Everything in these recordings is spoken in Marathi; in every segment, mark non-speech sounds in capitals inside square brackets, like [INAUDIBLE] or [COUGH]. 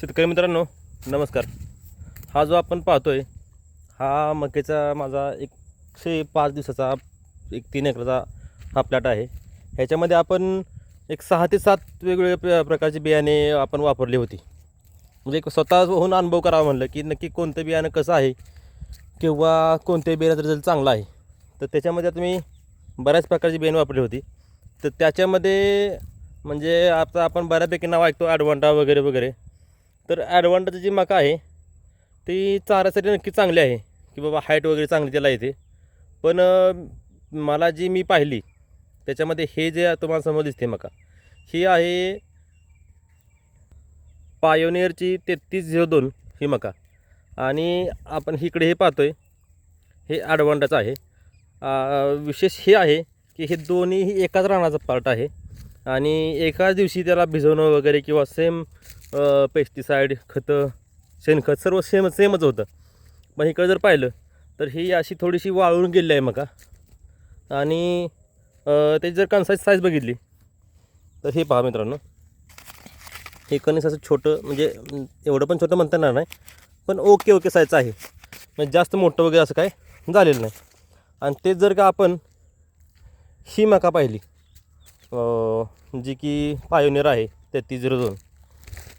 शेतकरी मित्रांनो नमस्कार. हा जो आपण पाहतो आहे हा मकेचा माझा एकशे पाच दिवसाचा एक तीन एकराचा हा प्लॅट आहे. ह्याच्यामध्ये आपण एक सहा ते सात वेगवेगळ्या प्र- प्रकारची बियाणे आपण वापरली होती. म्हणजे एक स्वतःहून अनुभव करावा म्हणलं की नक्की कोणतं बियाणं कसं आहे किंवा कोणत्या बियाण्याचा रिझल्ट चांगला आहे. तर त्याच्यामध्ये आता मी बऱ्याच प्रकारची बियाणे वापरली होती. तर त्याच्यामध्ये म्हणजे आता आपण बऱ्यापैकी नाव ऐकतो ॲडवांटा वगैरे वगैरे. तर ॲडवांटाची जी मका आहे ती चारासाठी नक्की चांगली आहे की बाबा हाईट वगैरे चांगली त्याला येते. पण मला जी मी पाहिली त्याच्यामध्ये हे जे तुम्हाला समोर दिसते मका ही आहे पायोनियरची तेहतीस झिरो दोन ही मका. आणि आपण इकडे हे पाहतो आहे हे ॲडव्हान्टेज आहे. विशेष हे आहे की हे दोन्हीही एकाच रानाचा पार्ट आहे. आणि एकाच दिवशी त्याला भिजवणं वगैरे किंवा सेम पेस्टिसाईड खतं शेणखत सर्व सेम सेमच होतं. पण इकडं जर पाहिलं तर ही अशी थोडीशी वाळून गेली आहे मका आणि त्याची जर कणसाची साईज बघितली तर हे पहा मित्रांनो. हे कणीस असं छोटं म्हणजे एवढं पण छोटं म्हणता येणार नाही पण ओके ओके साईजचं आहे. म्हणजे जास्त मोठं वगैरे असं काय झालेलं नाही. आणि तेच जर का आपण ही मका पाहिली जी की पायोनियर आहे तेहतीस झिरो दोन.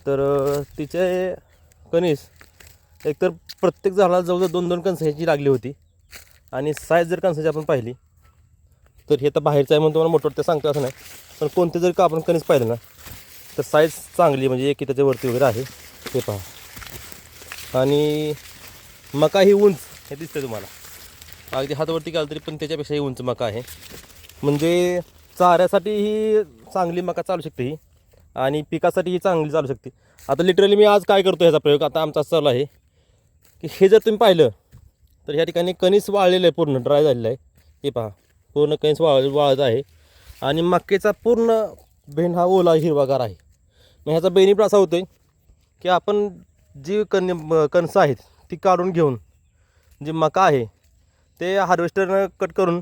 तर तिचे कणीस एकतर प्रत्येक झाडाला जवळजवळ दोन दोन कणसं ह्याची लागली होती. आणि साईज जर कणसाची आपण पाहिली तर हे तर बाहेरचं आहे म्हणून तुम्हाला मोठं वाटतं सांगतो असं नाही. पण कोणते जर का आपण कणीस पाहिलं ना तर साईज चांगली म्हणजे एक त्याच्या वरती वगैरे आहे. ते पहा. आणि मका ही उंच हे दिसतं तुम्हाला. अगदी हातवरती घाल तरी पण त्याच्यापेक्षाही उंच मका आहे. म्हणजे चाऱ्यासाठी ही चांगली मका चालू शकते ही. आणि पिकासाठी ही चांगली चालू शकते. आता लिटरली मी आज काय करतो ह्याचा प्रयोग? आता आमचा चालू आहे. की हे जर तुम्ही पाहिलं तर ह्या ठिकाणी कणीस वाळलेलं आहे पूर्ण ड्राय झालेलं आहे. हे पहा पूर्ण कणीस वाळ वाळत आहे. आणि मक्केचा पूर्ण भेंड हा ओला हिरवागार आहे. मग ह्याचा बेनिफिट असा होतो आहे की आपण जी कण कणसं आहेत ती काढून घेऊन जी मका आहे ते हार्वेस्टरनं कट करून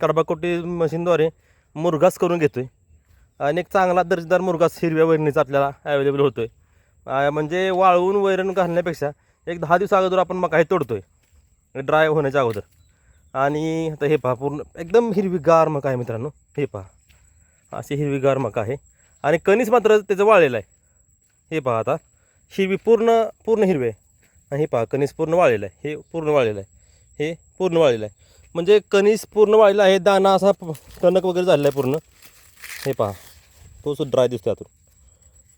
कडबाकोटी मशीनद्वारे मुरघास करून घेतो आहे आणि एक चांगला दर्जेदार मुरघास हिरव्या वैरणीचा आपल्याला ॲवेलेबल होतो आहे म्हणजे वाळवून वैरण घालण्यापेक्षा एक दहा दिवस अगोदर आपण मका हे तोडतो आहे ड्राय होण्याच्या अगोदर. आणि आता हे पहा पूर्ण एकदम हिरवीगार मका आहे मित्रांनो. हे पहा. अशी हिरवीगार मका आहे. आणि कणीस मात्र त्याचं वाळलेलं आहे. हे पहा आता. हिरवी पूर्ण पूर्ण हिरवे आहे. आणि हे पहा कणीस पूर्ण वाळलेलं आहे. हे पूर्ण वाळलेलं आहे. हे पूर्ण वाळलेलं आहे. म्हणजे कणीस पूर्ण वाळलेला आहे दाना असा कणक टणक वगैरे झालेला आहे पूर्ण. हे पहा तो सुद्धा ड्राय दिसतो यातून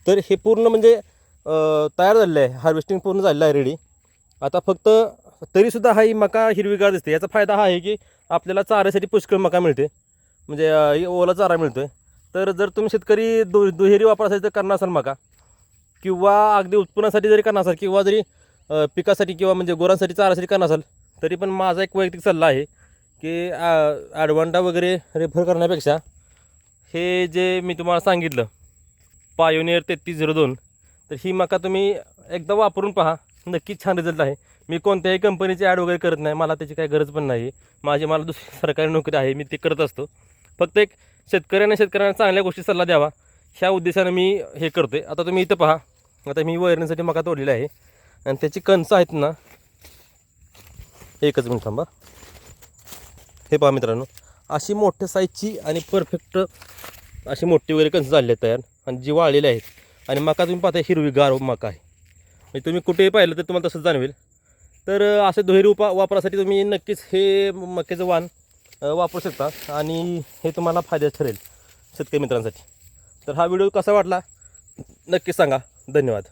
तर हे पूर्ण म्हणजे तयार झालेलं आहे हार्वेस्टिंग पूर्ण झालेलं आहे रेडी आता फक्त तरीसुद्धा हा ही मका हिरवीगार दिसते याचा फायदा हा आहे की आपल्याला चाऱ्यासाठी पुष्कळ मका मिळते म्हणजे ओला चारा मिळतो आहे तर जर तुम्ही शेतकरी दु दुहेरी वापरासाठी तर करणार असाल मका किंवा अगदी उत्पन्नासाठी जरी करणार असाल किंवा जरी पिकासाठी किंवा म्हणजे गुरांसाठी चारासाठी करणार असाल तरी पण माझा एक वैयक्तिक सल्ला आहे की ॲडवांटा वगैरे रेफर करण्यापेक्षा हे जे मी तुम्हाला सांगितलं पायोनियर तेहतीस झिरो दोन तर ही मका तुम्ही एकदा वापरून पहा. नक्कीच छान रिझल्ट आहे. मी कोणत्याही कंपनीची ॲड वगैरे करत नाही. मला त्याची काही गरज पण नाही. माझी मला दुसरी [LAUGHS] सरकारी नोकरी आहे. मी ते करत असतो. फक्त एक शेतकऱ्यांना शेतकऱ्यांना चांगल्या गोष्टी सल्ला द्यावा. ह्या उद्देशानं मी हे करतो आहे आता तुम्ही इथं पहा. आता मी वैरणीसाठी मका तोडलेला आहे. आणि त्याची कणसं आहेत ना एकच मिनिट थांबा. हे पहा मित्रांनो अशी मोठ्या साईजची आणि परफेक्ट अशी मोठी वगैरे कणसं झालेली आहेत तयार. आणि जी वाळलेली आहेत. आणि मका तुम्ही पाहता हिरवी गार मका आहे. म्हणजे तुम्ही कुठेही पाहिलं तर तुम्हाला तसंच जाणवेल. तर असे दुहेरी उपा वापरासाठी तुम्ही नक्कीच हे मक्याचं वाण वापरू शकता. आणि हे तुम्हाला फायद्यात ठरेल शेतकरी मित्रांसाठी. तर हा व्हिडिओ कसा वाटला नक्कीच सांगा. धन्यवाद.